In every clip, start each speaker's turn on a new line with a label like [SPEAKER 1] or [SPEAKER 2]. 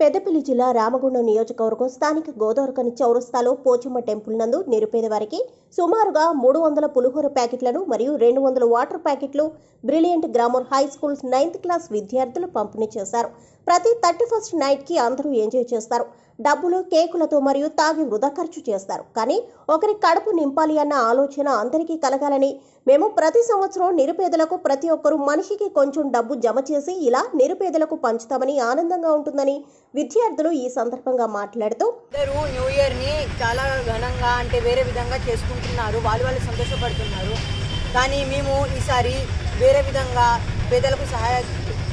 [SPEAKER 1] పెద్దపల్లి జిల్లా రామగుండం నియోజకవర్గం స్థానిక గోదావరికని చౌరస్తాలో పోచమ్మ టెంపుల్ నందు నిరుపేద వారికి సుమారుగా మూడు వందల పులిహోర ప్యాకెట్లను మరియు రెండు వందల వాటర్ ప్యాకెట్లు brilliant grammar high school ninth class విద్యార్థులు పంపిణీ చేశారు. ప్రతి థర్టీ ఫస్ట్ నైట్కి అందరూ ఎంజాయ్ చేస్తారు. డబ్బులు కేకులతో మరియు తాగి వృధా ఖర్చు చేస్తారు. కానీ ఒకరి కడుపు నింపాలి అన్న ఆలోచన అందరికీ కలగాలని మేము ప్రతి సంవత్సరం నిరుపేదలకు ప్రతి ఒక్కరూ మనిషికి కొంచెం డబ్బు జమ చేసి ఇలా నిరుపేదలకు పంచుతామని ఆనందంగా ఉంటుందని విద్యార్థులు ఈ సందర్భంగా మాట్లాడుతూ
[SPEAKER 2] అందరూ న్యూ ఇయర్ని చాలా ఘనంగా అంటే వేరే విధంగా చేసుకుంటున్నారు. వాళ్ళు వాళ్ళు సంతోషపడుతున్నారు. కానీ మేము ఈసారి వేరే విధంగా పేదలకు సహాయ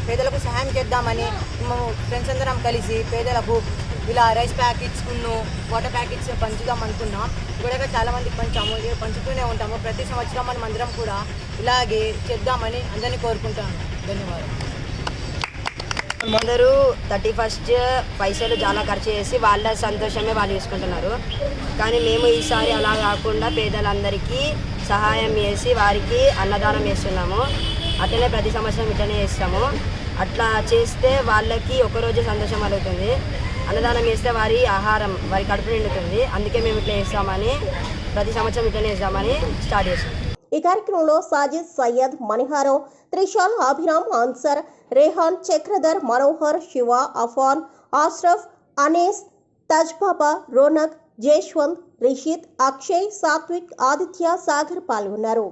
[SPEAKER 2] పేదలకు సహాయం చేద్దామని మేము ఫ్రెండ్స్ అందరం కలిసి పేదలకు ఇలా రైస్ ప్యాకెట్స్ ఉన్ను వాటర్ ప్యాకెట్స్ పంచుదాం అనుకున్నాం. కూడా చాలామంది పంచాము పంచుతూనే ఉంటాము. ప్రతి సంవత్సరం మనం అందరం కూడా ఇలాగే చేద్దామని అందరినీ కోరుకుంటాను ధన్యవాదాలు.
[SPEAKER 3] అందరూ థర్టీ ఫస్ట్ పైసలు చాలా ఖర్చు చేసి వాళ్ళ సంతోషమే వాళ్ళు చూసుకుంటున్నారు. కానీ మేము ఈసారి అలా కాకుండా పేదలందరికీ సహాయం చేసి వారికి అన్నదానం చేస్తున్నాము. అట్లనే ప్రతి సంవత్సరం ఇట్లనే చేస్తాము. అట్లా చేస్తే వాళ్ళకి ఒకరోజు సంతోషం కలుగుతుంది అన్నదానం చేస్తే వారి ఆహారం వారి కడుపు నిండుతుంది. అందుకే మేము ఇట్లా చేస్తామని ప్రతి సంవత్సరం ఇట్లనే చేస్తామని స్టార్ట్ చేసాం
[SPEAKER 1] ఈ కార్యక్రమంలో సాజిద్ సయ్యద్ మణిహారం త్రిషాల్ అభిరామ్ అన్సర్ రేహాన్ చక్రధర్ మనోహర్ శివ అఫాన్ ఆశ్రఫ్ అనేస్ తజ్బాబా రోనక్ జేష్వంత్ రిషిత్ అక్షయ్ సాత్విక్ ఆదిత్య సాగర్ పాల్గొన్నారు.